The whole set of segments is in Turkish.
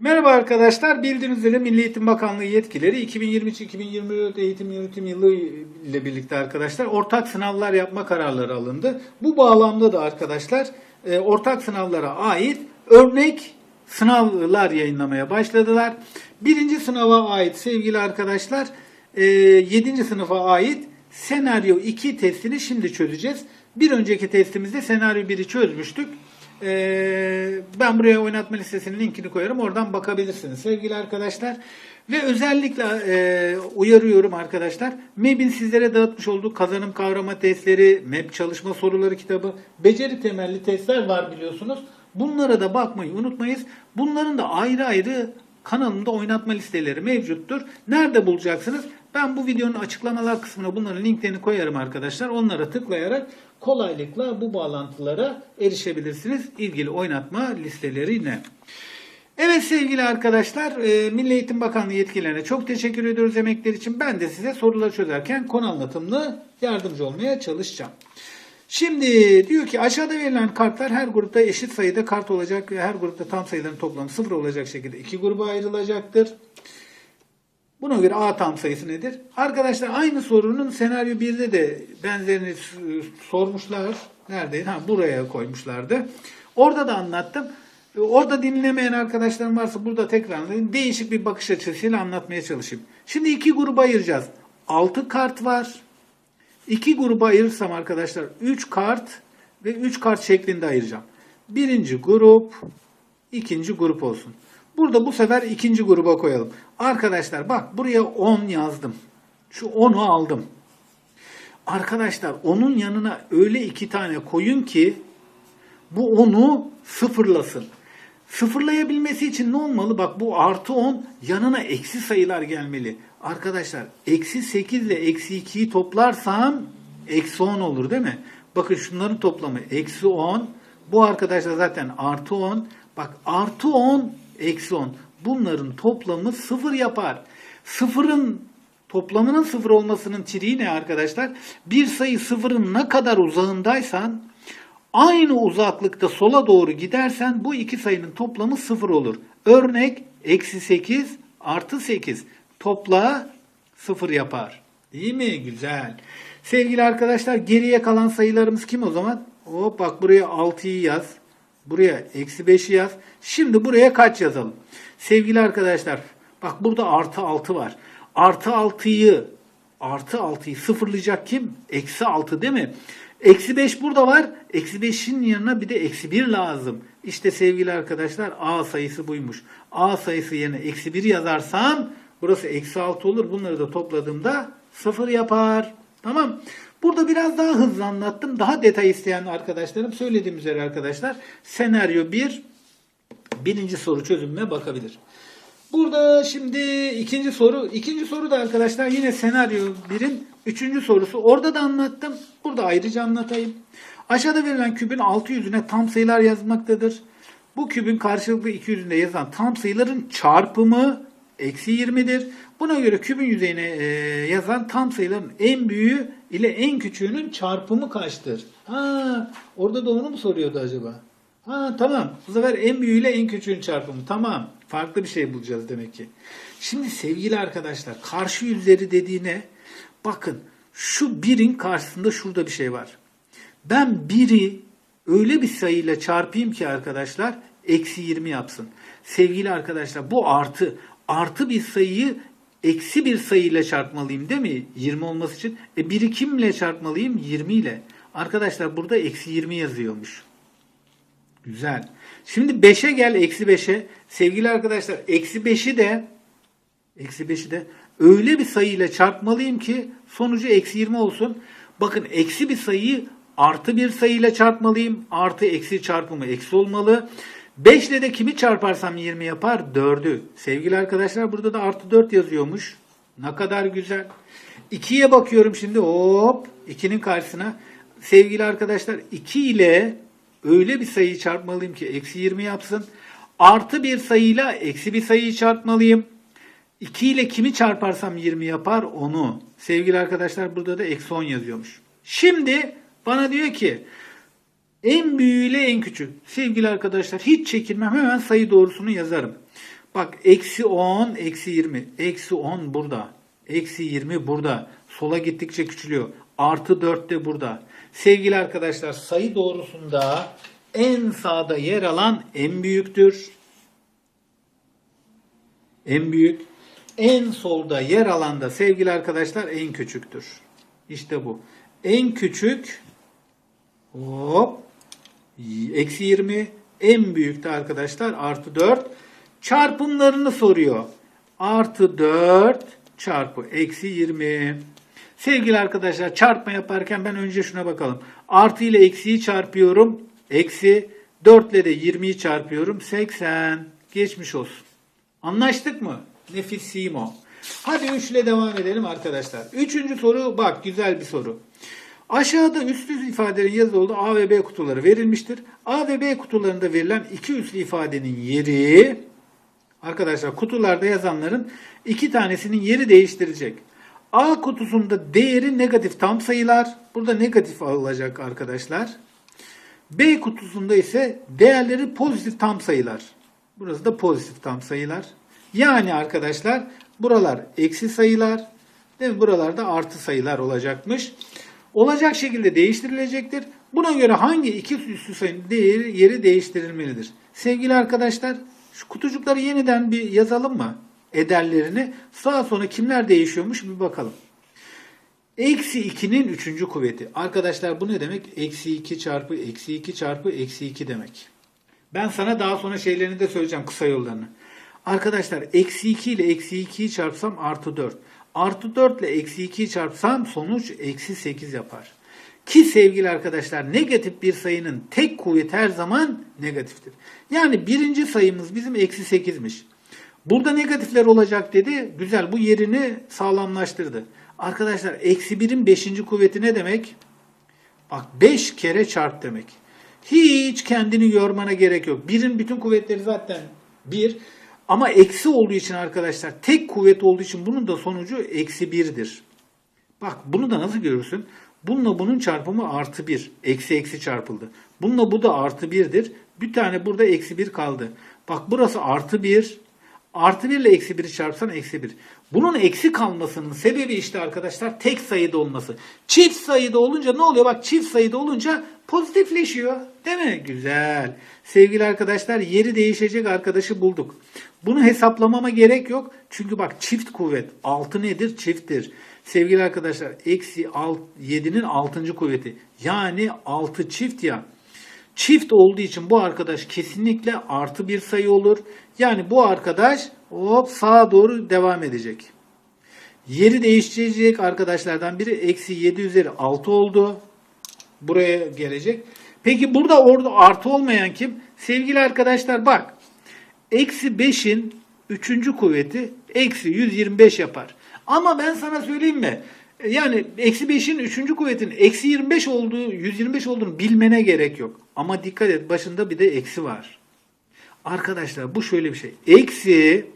Merhaba arkadaşlar. Bildiğiniz üzere Milli Eğitim Bakanlığı yetkileri 2023-2024 eğitim yönetim yılı ile birlikte arkadaşlar ortak sınavlar yapma kararları alındı. Bu bağlamda da arkadaşlar e, ortak sınavlara ait örnek sınavlar yayınlamaya başladılar. Birinci sınava ait sevgili arkadaşlar 7. sınıfa ait senaryo 2 testini şimdi çözeceğiz. Bir önceki testimizde senaryo 1'i çözmüştük. Ee, ben buraya oynatma listesinin linkini koyarım. Oradan bakabilirsiniz sevgili arkadaşlar. Ve özellikle e, uyarıyorum arkadaşlar. MEB'in sizlere dağıtmış olduğu kazanım kavrama testleri, MEB çalışma soruları kitabı, beceri temelli testler var biliyorsunuz. Bunlara da bakmayı unutmayız. Bunların da ayrı ayrı kanalımda oynatma listeleri mevcuttur. Nerede bulacaksınız? Ben bu videonun açıklamalar kısmına bunların linklerini koyarım arkadaşlar. Onlara tıklayarak kolaylıkla bu bağlantılara erişebilirsiniz. İlgili oynatma listelerine. Evet sevgili arkadaşlar, e, Milli Eğitim Bakanlığı yetkililerine çok teşekkür ediyoruz emekler için. Ben de size soruları çözerken konu anlatımlı yardımcı olmaya çalışacağım. Şimdi diyor ki aşağıda verilen kartlar her grupta eşit sayıda kart olacak ve her grupta tam sayıların toplamı sıfır olacak şekilde iki gruba ayrılacaktır. Buna göre A tam sayısı nedir? Arkadaşlar aynı sorunun senaryo 1'de de benzerini sormuşlar. Neredeydi? Ha buraya koymuşlardı. Orada da anlattım. E, Orada dinlemeyen arkadaşlarım varsa burada tekrar anlatayım. Değişik bir bakış açısıyla anlatmaya çalışayım. Şimdi iki gruba ayıracağız. 6 kart var. İki gruba ayırırsam arkadaşlar 3 kart ve 3 kart şeklinde ayıracağım. Birinci grup, ikinci grup olsun. Burada bu sefer ikinci gruba koyalım. Arkadaşlar bak buraya 10 yazdım. Şu 10'u aldım. Arkadaşlar onun yanına öyle iki tane koyun ki bu 10'u sıfırlasın. Sıfırlayabilmesi için ne olmalı? Bak bu artı 10 yanına eksi sayılar gelmeli. Arkadaşlar eksi 8 ile eksi 2'yi toplarsam eksi 10 olur değil mi? Bakın şunların toplamı eksi 10. Bu arkadaşlar zaten artı 10. Bak artı 10 eksi 10. Bunların toplamı sıfır yapar. Sıfırın toplamının sıfır olmasının triği ne arkadaşlar? Bir sayı sıfırın ne kadar uzağındaysan Aynı uzaklıkta sola doğru gidersen bu iki sayının toplamı sıfır olur. Örnek eksi 8 artı 8 topla sıfır yapar. Değil mi? Güzel. Sevgili arkadaşlar geriye kalan sayılarımız kim o zaman? Hop bak buraya 6'yı yaz. Buraya eksi 5'i yaz. Şimdi buraya kaç yazalım? Sevgili arkadaşlar bak burada artı 6 var. Artı 6'yı artı 6'yı sıfırlayacak kim? Eksi 6 değil mi? Eksi 5 burada var. Eksi 5'in yanına bir de eksi 1 lazım. İşte sevgili arkadaşlar A sayısı buymuş. A sayısı yerine eksi 1 yazarsam burası eksi 6 olur. Bunları da topladığımda 0 yapar. Tamam. Burada biraz daha hızlı anlattım. Daha detay isteyen arkadaşlarım söylediğim üzere arkadaşlar senaryo 1 birinci soru çözümüne bakabilir. Burada şimdi ikinci soru. İkinci soru da arkadaşlar yine senaryo 1'in üçüncü sorusu. Orada da anlattım. Burada ayrıca anlatayım. Aşağıda verilen kübün altı yüzüne tam sayılar yazmaktadır. Bu kübün karşılıklı iki yüzünde yazılan tam sayıların çarpımı eksi 20'dir. Buna göre kübün yüzeyine e, yazan tam sayıların en büyüğü ile en küçüğünün çarpımı kaçtır? Ha, orada da onu mu soruyordu acaba? Ha tamam. Bu sefer en büyüğüyle en küçüğün çarpımı. Tamam. Farklı bir şey bulacağız demek ki. Şimdi sevgili arkadaşlar karşı yüzleri dediğine bakın şu birin karşısında şurada bir şey var. Ben biri öyle bir sayıyla çarpayım ki arkadaşlar eksi 20 yapsın. Sevgili arkadaşlar bu artı. Artı bir sayıyı eksi bir sayıyla çarpmalıyım değil mi? 20 olması için. E biri kimle çarpmalıyım? 20 ile. Arkadaşlar burada eksi 20 yazıyormuş. Güzel. Şimdi 5'e gel eksi 5'e. Sevgili arkadaşlar eksi 5'i de eksi 5'i de öyle bir sayıyla çarpmalıyım ki sonucu eksi 20 olsun. Bakın eksi bir sayıyı artı bir sayıyla çarpmalıyım. Artı eksi çarpımı eksi olmalı. 5 ile de kimi çarparsam 20 yapar? 4'ü. Sevgili arkadaşlar burada da artı 4 yazıyormuş. Ne kadar güzel. 2'ye bakıyorum şimdi hop 2'nin karşısına. Sevgili arkadaşlar 2 ile öyle bir sayıyı çarpmalıyım ki eksi 20 yapsın. Artı bir sayıyla eksi bir sayıyı çarpmalıyım. 2 ile kimi çarparsam 20 yapar? Onu. Sevgili arkadaşlar burada da eksi 10 yazıyormuş. Şimdi bana diyor ki en büyüğüyle en küçük. Sevgili arkadaşlar hiç çekinmem hemen sayı doğrusunu yazarım. Bak eksi 10, eksi 20. Eksi 10 burada. Eksi 20 burada. Sola gittikçe küçülüyor. Artı 4 de burada. Sevgili arkadaşlar sayı doğrusunda en sağda yer alan en büyüktür. En büyük. En solda yer alan da sevgili arkadaşlar en küçüktür. İşte bu. En küçük hop eksi 20 en büyük arkadaşlar artı 4 çarpımlarını soruyor. Artı 4 çarpı eksi 20. Sevgili arkadaşlar çarpma yaparken ben önce şuna bakalım. Artı ile eksiyi çarpıyorum. Eksi 4 ile de 20'yi çarpıyorum. 80. Geçmiş olsun. Anlaştık mı? Nefisimo. Hadi 3 ile devam edelim arkadaşlar. Üçüncü soru bak güzel bir soru. Aşağıda üstlü ifadelerin yazılı A ve B kutuları verilmiştir. A ve B kutularında verilen iki üslü ifadenin yeri arkadaşlar kutularda yazanların iki tanesinin yeri değiştirecek. A kutusunda değeri negatif tam sayılar. Burada negatif alacak arkadaşlar. B kutusunda ise değerleri pozitif tam sayılar. Burası da pozitif tam sayılar. Yani arkadaşlar buralar eksi sayılar. Değil mi? Buralarda artı sayılar olacakmış. Olacak şekilde değiştirilecektir. Buna göre hangi iki üslü sayının değeri yeri değiştirilmelidir? Sevgili arkadaşlar şu kutucukları yeniden bir yazalım mı? Ederlerini. Sağa sonra kimler değişiyormuş bir bakalım. Eksi 2'nin üçüncü kuvveti. Arkadaşlar bu ne demek? Eksi 2 çarpı eksi 2 çarpı eksi 2 demek. Ben sana daha sonra şeylerini de söyleyeceğim kısa yollarını. Arkadaşlar eksi 2 ile eksi 2'yi çarpsam artı 4. Artı 4 ile eksi 2'yi çarpsam sonuç eksi 8 yapar. Ki sevgili arkadaşlar negatif bir sayının tek kuvveti her zaman negatiftir. Yani birinci sayımız bizim eksi 8'miş. Burada negatifler olacak dedi. Güzel bu yerini sağlamlaştırdı. Arkadaşlar eksi 1'in 5. kuvveti ne demek? Bak 5 kere çarp demek. Hiç kendini yormana gerek yok. Birin bütün kuvvetleri zaten 1. Ama eksi olduğu için arkadaşlar tek kuvvet olduğu için bunun da sonucu eksi 1'dir. Bak bunu da nasıl görürsün? Bununla bunun çarpımı artı 1. Eksi eksi çarpıldı. Bununla bu da artı 1'dir. Bir tane burada eksi 1 kaldı. Bak burası artı 1. Artı 1 ile eksi 1'i çarpsan eksi 1. Bunun eksi kalmasının sebebi işte arkadaşlar tek sayıda olması. Çift sayıda olunca ne oluyor? Bak çift sayıda olunca pozitifleşiyor. Değil mi? Güzel. Sevgili arkadaşlar yeri değişecek arkadaşı bulduk. Bunu hesaplamama gerek yok. Çünkü bak çift kuvvet. 6 nedir? Çifttir. Sevgili arkadaşlar eksi 7'nin 6. kuvveti. Yani 6 çift ya. Çift olduğu için bu arkadaş kesinlikle artı bir sayı olur. Yani bu arkadaş hop sağa doğru devam edecek. Yeri değiştirecek arkadaşlardan biri eksi 7 üzeri 6 oldu. Buraya gelecek. Peki burada orada artı olmayan kim? Sevgili arkadaşlar bak. Eksi 5'in 3. kuvveti eksi 125 yapar. Ama ben sana söyleyeyim mi? Yani eksi 5'in 3. kuvvetin eksi 25 olduğu, 125 olduğunu bilmene gerek yok. Ama dikkat et başında bir de eksi var. Arkadaşlar bu şöyle bir şey. Eksi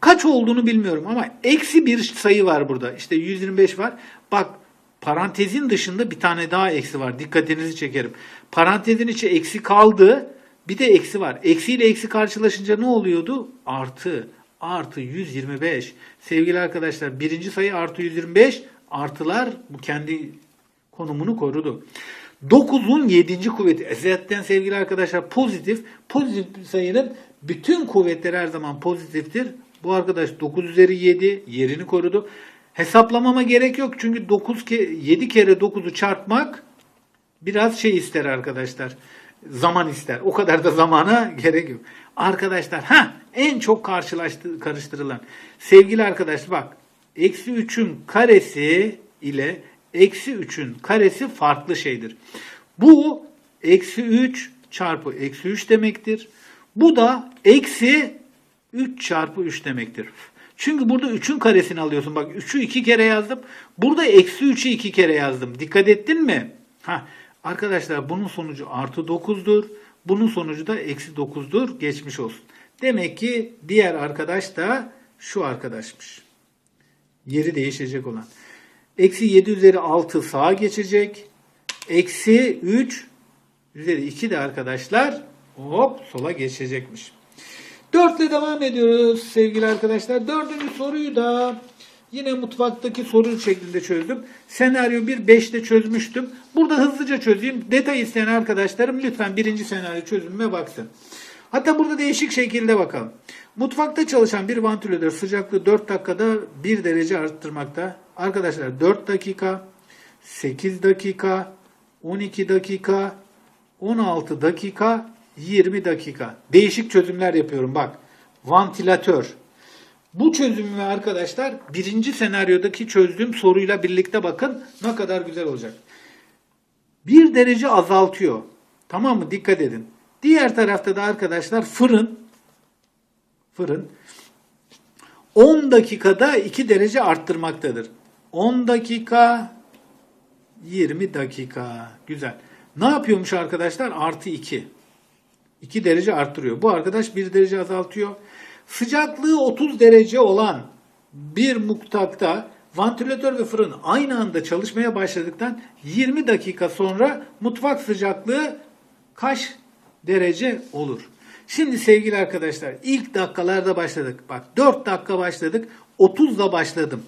kaç olduğunu bilmiyorum ama eksi bir sayı var burada. İşte 125 var. Bak parantezin dışında bir tane daha eksi var. Dikkatinizi çekerim. Parantezin içi eksi kaldı. Bir de eksi var. Eksi ile eksi karşılaşınca ne oluyordu? Artı. Artı 125. Sevgili arkadaşlar birinci sayı artı 125. Artılar bu kendi konumunu korudu. 9'un 7. kuvveti. E zaten sevgili arkadaşlar pozitif. Pozitif sayının bütün kuvvetleri her zaman pozitiftir. Bu arkadaş 9 üzeri 7 yerini korudu. Hesaplamama gerek yok çünkü 9 ke 7 kere 9'u çarpmak biraz şey ister arkadaşlar. Zaman ister. O kadar da zamana gerek yok. Arkadaşlar ha en çok karşılaştı, karıştırılan. Sevgili arkadaşlar bak. Eksi 3'ün karesi ile eksi 3'ün karesi farklı şeydir. Bu eksi 3 çarpı eksi 3 demektir. Bu da eksi 3 çarpı 3 demektir. Çünkü burada 3'ün karesini alıyorsun. Bak 3'ü 2 kere yazdım. Burada eksi 3'ü 2 kere yazdım. Dikkat ettin mi? Ha, arkadaşlar bunun sonucu artı 9'dur. Bunun sonucu da eksi 9'dur. Geçmiş olsun. Demek ki diğer arkadaş da şu arkadaşmış. Yeri değişecek olan. Eksi 7 üzeri 6 sağa geçecek. Eksi 3 üzeri 2 de arkadaşlar hop sola geçecekmiş. 4 ile devam ediyoruz sevgili arkadaşlar. Dördüncü soruyu da yine mutfaktaki soru şeklinde çözdüm. Senaryo 1 5'te çözmüştüm. Burada hızlıca çözeyim. Detay isteyen arkadaşlarım lütfen birinci senaryo çözümüme baksın. Hatta burada değişik şekilde bakalım. Mutfakta çalışan bir vantilatör sıcaklığı 4 dakikada 1 derece arttırmakta. Arkadaşlar 4 dakika, 8 dakika, 12 dakika, 16 dakika, 20 dakika. Değişik çözümler yapıyorum bak. Vantilatör. Bu çözümü arkadaşlar birinci senaryodaki çözdüğüm soruyla birlikte bakın ne kadar güzel olacak. Bir derece azaltıyor. Tamam mı? Dikkat edin. Diğer tarafta da arkadaşlar fırın fırın 10 dakikada 2 derece arttırmaktadır. 10 dakika 20 dakika. Güzel. Ne yapıyormuş arkadaşlar? Artı 2. 2 derece arttırıyor. Bu arkadaş 1 derece azaltıyor. Sıcaklığı 30 derece olan bir mutfakta vantilatör ve fırın aynı anda çalışmaya başladıktan 20 dakika sonra mutfak sıcaklığı kaç derece olur? Şimdi sevgili arkadaşlar ilk dakikalarda başladık. Bak 4 dakika başladık. 30'da başladım.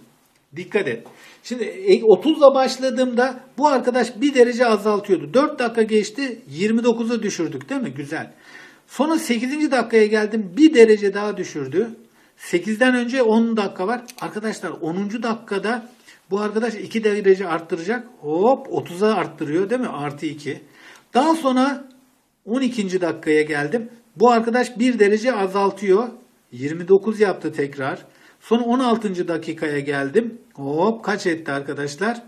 Dikkat et. Şimdi 30'la başladığımda bu arkadaş bir derece azaltıyordu. 4 dakika geçti 29'a düşürdük değil mi? Güzel. Sonra 8. dakikaya geldim bir derece daha düşürdü. 8'den önce 10 dakika var. Arkadaşlar 10. dakikada bu arkadaş 2 derece arttıracak. Hop 30'a arttırıyor değil mi? Artı 2. Daha sonra 12. dakikaya geldim. Bu arkadaş 1 derece azaltıyor. 29 yaptı tekrar. Sonra 16. dakikaya geldim. Hop kaç etti arkadaşlar?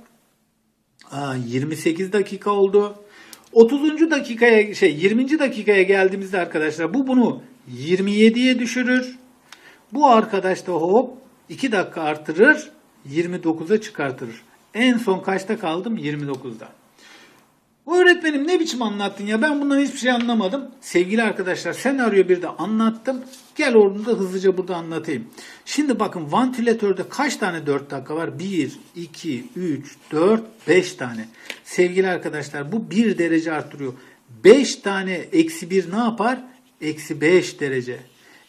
Aa, 28 dakika oldu. 30. dakikaya şey 20. dakikaya geldiğimizde arkadaşlar bu bunu 27'ye düşürür. Bu arkadaş da hop 2 dakika artırır 29'a çıkartır. En son kaçta kaldım? 29'da. Öğretmenim ne biçim anlattın ya ben bundan hiçbir şey anlamadım. Sevgili arkadaşlar senaryo bir de anlattım. Gel onu da hızlıca burada anlatayım. Şimdi bakın vantilatörde kaç tane 4 dakika var? 1, 2, 3, 4, 5 tane. Sevgili arkadaşlar bu 1 derece arttırıyor. 5 tane eksi 1 ne yapar? Eksi 5 derece.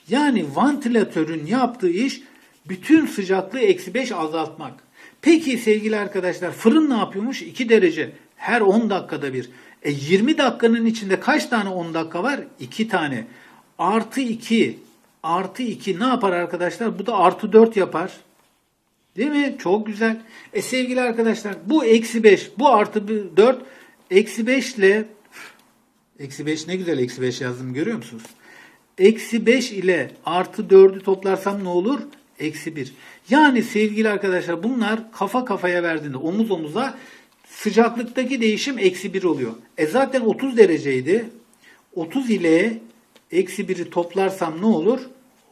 Yani vantilatörün yaptığı iş bütün sıcaklığı eksi 5 azaltmak. Peki sevgili arkadaşlar fırın ne yapıyormuş? 2 derece. Her 10 dakikada bir. E 20 dakikanın içinde kaç tane 10 dakika var? 2 tane. Artı 2. Artı 2 ne yapar arkadaşlar? Bu da artı 4 yapar. Değil mi? Çok güzel. E sevgili arkadaşlar bu eksi 5. Bu artı 4. Eksi 5 ile eksi 5 ne güzel eksi 5 yazdım görüyor musunuz? Eksi 5 ile artı 4'ü toplarsam ne olur? Eksi 1. Yani sevgili arkadaşlar bunlar kafa kafaya verdiğinde omuz omuza sıcaklıktaki değişim eksi 1 oluyor. E zaten 30 dereceydi. 30 ile eksi 1'i toplarsam ne olur?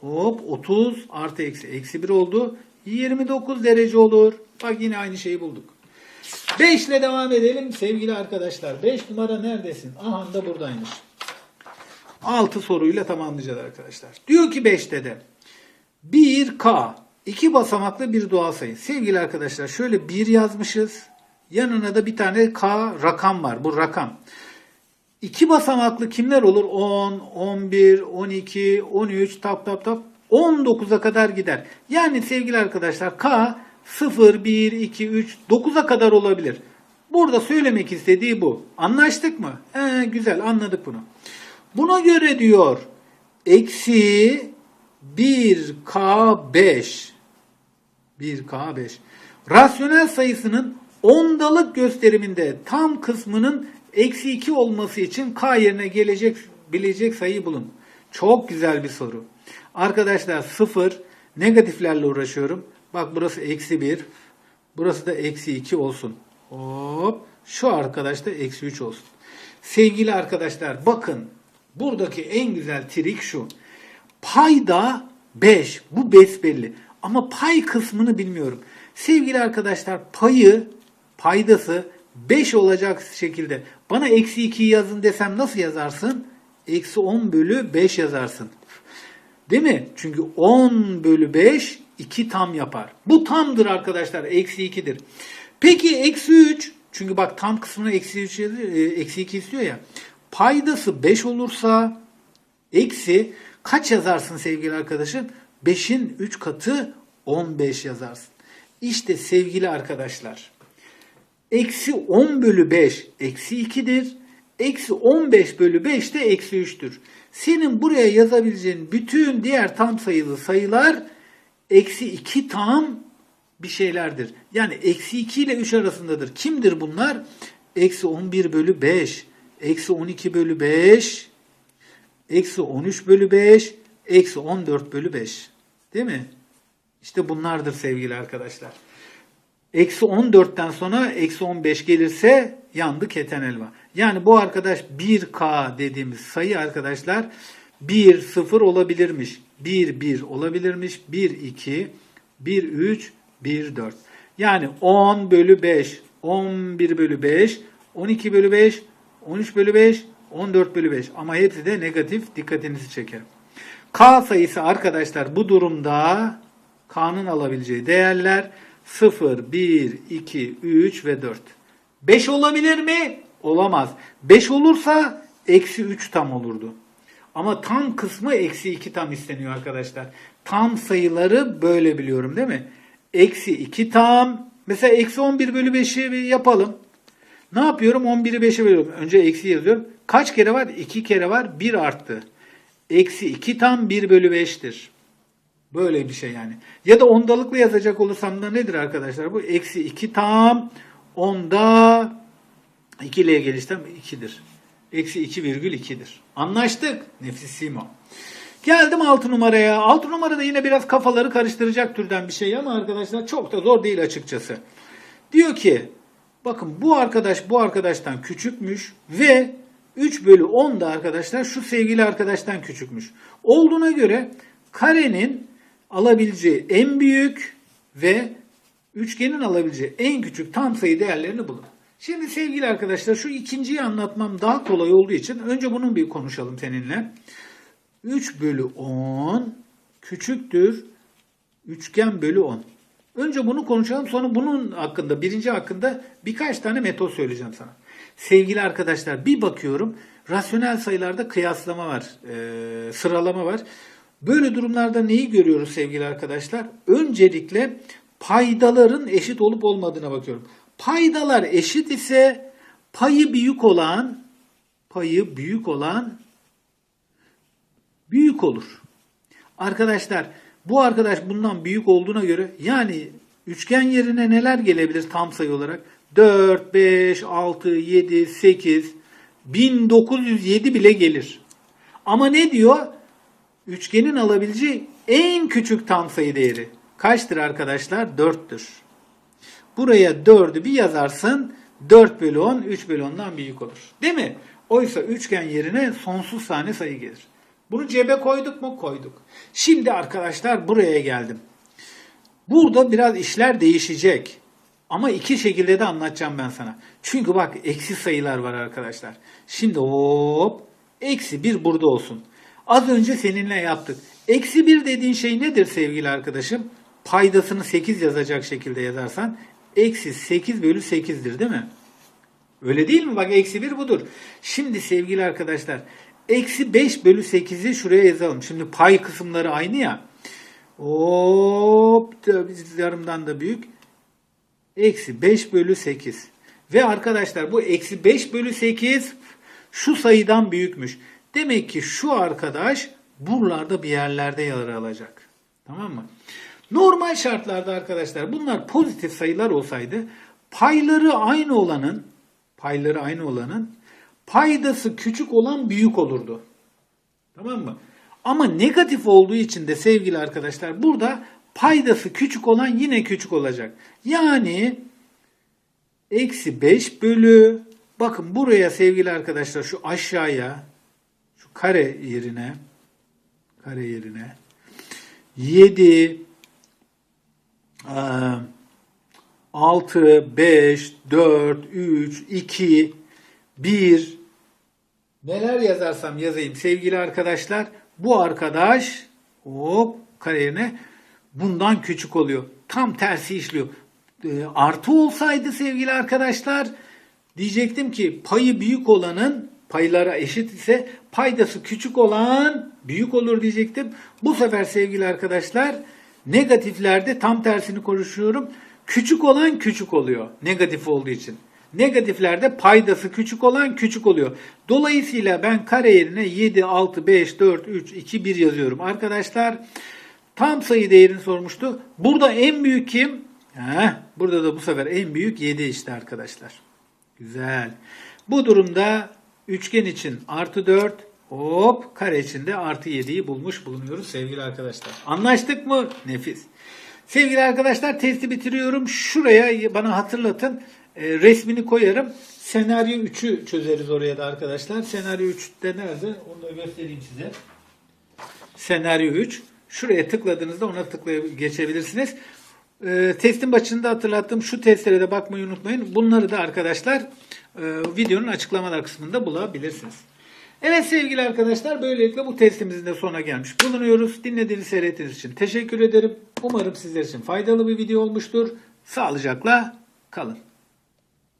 Hop 30 artı eksi eksi 1 oldu. 29 derece olur. Bak yine aynı şeyi bulduk. 5 ile devam edelim sevgili arkadaşlar. 5 numara neredesin? Aha da buradaymış. 6 soruyla tamamlayacağız arkadaşlar. Diyor ki 5'te de 1K iki basamaklı bir doğal sayı. Sevgili arkadaşlar şöyle 1 yazmışız. Yanına da bir tane K rakam var. Bu rakam. İki basamaklı kimler olur? 10, 11, 12, 13, tap tap tap. 19'a kadar gider. Yani sevgili arkadaşlar K 0, 1, 2, 3, 9'a kadar olabilir. Burada söylemek istediği bu. Anlaştık mı? He, güzel anladık bunu. Buna göre diyor eksi 1K5 1K5 rasyonel sayısının ondalık gösteriminde tam kısmının eksi 2 olması için K yerine gelecek bilecek sayı bulun. Çok güzel bir soru. Arkadaşlar 0 negatiflerle uğraşıyorum. Bak burası eksi 1. Burası da eksi 2 olsun. Hop. Şu arkadaş da eksi 3 olsun. Sevgili arkadaşlar bakın buradaki en güzel trik şu. Payda 5. Bu besbelli. Ama pay kısmını bilmiyorum. Sevgili arkadaşlar payı paydası 5 olacak şekilde bana eksi 2'yi yazın desem nasıl yazarsın? Eksi 10 bölü 5 yazarsın. Değil mi? Çünkü 10 bölü 5 2 tam yapar. Bu tamdır arkadaşlar. Eksi 2'dir. Peki eksi 3 çünkü bak tam kısmına eksi 3 yazıyor, e, eksi 2 istiyor ya. Paydası 5 olursa eksi Kaç yazarsın sevgili arkadaşım? 5'in 3 katı 15 yazarsın. İşte sevgili arkadaşlar. Eksi 10 bölü 5 eksi 2'dir. Eksi 15 bölü 5 de eksi 3'tür. Senin buraya yazabileceğin bütün diğer tam sayılı sayılar eksi 2 tam bir şeylerdir. Yani eksi 2 ile 3 arasındadır. Kimdir bunlar? Eksi 11 bölü 5, eksi 12 bölü 5, eksi 13 bölü 5, eksi 14 bölü 5. Değil mi? İşte bunlardır sevgili arkadaşlar. Eksi 14'ten sonra eksi 15 gelirse yandı keten elma. Yani bu arkadaş 1K dediğimiz sayı arkadaşlar 1 0 olabilirmiş. 1 1 olabilirmiş. 1 2 1 3 1 4. Yani 10 bölü 5, 11 bölü 5, 12 bölü 5, 13 bölü 5, 14 bölü 5. Ama hepsi de negatif dikkatinizi çeker. K sayısı arkadaşlar bu durumda K'nın alabileceği değerler 0, 1, 2, 3 ve 4. 5 olabilir mi? Olamaz. 5 olursa eksi 3 tam olurdu. Ama tam kısmı eksi 2 tam isteniyor arkadaşlar. Tam sayıları böyle biliyorum değil mi? Eksi 2 tam. Mesela eksi 11 bölü 5'i yapalım. Ne yapıyorum? 11'i 5'e bölüyorum. Önce eksi yazıyorum. Kaç kere var? 2 kere var. 1 arttı. Eksi 2 tam 1 bölü 5'tir. Böyle bir şey yani. Ya da ondalıklı yazacak olursam da nedir arkadaşlar? Bu eksi 2 tam onda 2 ile geliştem 2'dir. Eksi 2 virgül 2'dir. Anlaştık. Nefisimo. Geldim 6 numaraya. 6 numarada yine biraz kafaları karıştıracak türden bir şey ama arkadaşlar çok da zor değil açıkçası. Diyor ki bakın bu arkadaş bu arkadaştan küçükmüş ve 3 bölü 10 da arkadaşlar şu sevgili arkadaştan küçükmüş. Olduğuna göre karenin alabileceği en büyük ve üçgenin alabileceği en küçük tam sayı değerlerini bulun. Şimdi sevgili arkadaşlar şu ikinciyi anlatmam daha kolay olduğu için önce bunun bir konuşalım seninle. 3 bölü 10 küçüktür üçgen bölü 10. Önce bunu konuşalım sonra bunun hakkında birinci hakkında birkaç tane metot söyleyeceğim sana. Sevgili arkadaşlar bir bakıyorum rasyonel sayılarda kıyaslama var, e, sıralama var. Böyle durumlarda neyi görüyoruz sevgili arkadaşlar? Öncelikle paydaların eşit olup olmadığına bakıyorum. Paydalar eşit ise payı büyük olan payı büyük olan büyük olur. Arkadaşlar bu arkadaş bundan büyük olduğuna göre yani üçgen yerine neler gelebilir tam sayı olarak? 4, 5, 6, 7, 8, 1907 bile gelir. Ama ne diyor? Üçgenin alabileceği en küçük tam sayı değeri kaçtır arkadaşlar? 4'tür. Buraya 4'ü bir yazarsın 4 bölü 10 3 bölü 10'dan büyük olur. Değil mi? Oysa üçgen yerine sonsuz tane sayı gelir. Bunu cebe koyduk mu? Koyduk. Şimdi arkadaşlar buraya geldim. Burada biraz işler değişecek. Ama iki şekilde de anlatacağım ben sana. Çünkü bak eksi sayılar var arkadaşlar. Şimdi hop eksi 1 burada olsun. Az önce seninle yaptık. Eksi 1 dediğin şey nedir sevgili arkadaşım? Paydasını 8 yazacak şekilde yazarsan eksi 8 bölü 8'dir değil mi? Öyle değil mi? Bak eksi 1 budur. Şimdi sevgili arkadaşlar eksi 5 bölü 8'i şuraya yazalım. Şimdi pay kısımları aynı ya. Hop yarımdan da büyük. Eksi 5 bölü 8. Ve arkadaşlar bu eksi 5 bölü 8 şu sayıdan büyükmüş. Demek ki şu arkadaş buralarda bir yerlerde yer alacak. Tamam mı? Normal şartlarda arkadaşlar bunlar pozitif sayılar olsaydı payları aynı olanın payları aynı olanın paydası küçük olan büyük olurdu. Tamam mı? Ama negatif olduğu için de sevgili arkadaşlar burada paydası küçük olan yine küçük olacak. Yani eksi 5 bölü bakın buraya sevgili arkadaşlar şu aşağıya şu kare yerine kare yerine 7 6 5 4 3 2 1 Neler yazarsam yazayım sevgili arkadaşlar. Bu arkadaş hop kariyerine bundan küçük oluyor. Tam tersi işliyor. Artı olsaydı sevgili arkadaşlar diyecektim ki payı büyük olanın paylara eşit ise paydası küçük olan büyük olur diyecektim. Bu sefer sevgili arkadaşlar negatiflerde tam tersini konuşuyorum. Küçük olan küçük oluyor negatif olduğu için. Negatiflerde paydası küçük olan küçük oluyor. Dolayısıyla ben kare yerine 7, 6, 5, 4, 3, 2, 1 yazıyorum. Arkadaşlar tam sayı değerini sormuştu. Burada en büyük kim? Heh, burada da bu sefer en büyük 7 işte arkadaşlar. Güzel. Bu durumda üçgen için artı 4, hop kare için de artı 7'yi bulmuş bulunuyoruz sevgili arkadaşlar. Anlaştık mı? Nefis. Sevgili arkadaşlar testi bitiriyorum. Şuraya bana hatırlatın. E, resmini koyarım. Senaryo 3'ü çözeriz oraya da arkadaşlar. Senaryo 3'te nerede? Onu da göstereyim size. Senaryo 3. Şuraya tıkladığınızda ona tıklayıp geçebilirsiniz. Ee, testin başında hatırlattığım şu testlere de bakmayı unutmayın. Bunları da arkadaşlar e, videonun açıklamalar kısmında bulabilirsiniz. Evet sevgili arkadaşlar böylelikle bu testimizin de sonuna gelmiş bulunuyoruz. Dinlediğiniz seyrettiğiniz için teşekkür ederim. Umarım sizler için faydalı bir video olmuştur. Sağlıcakla kalın.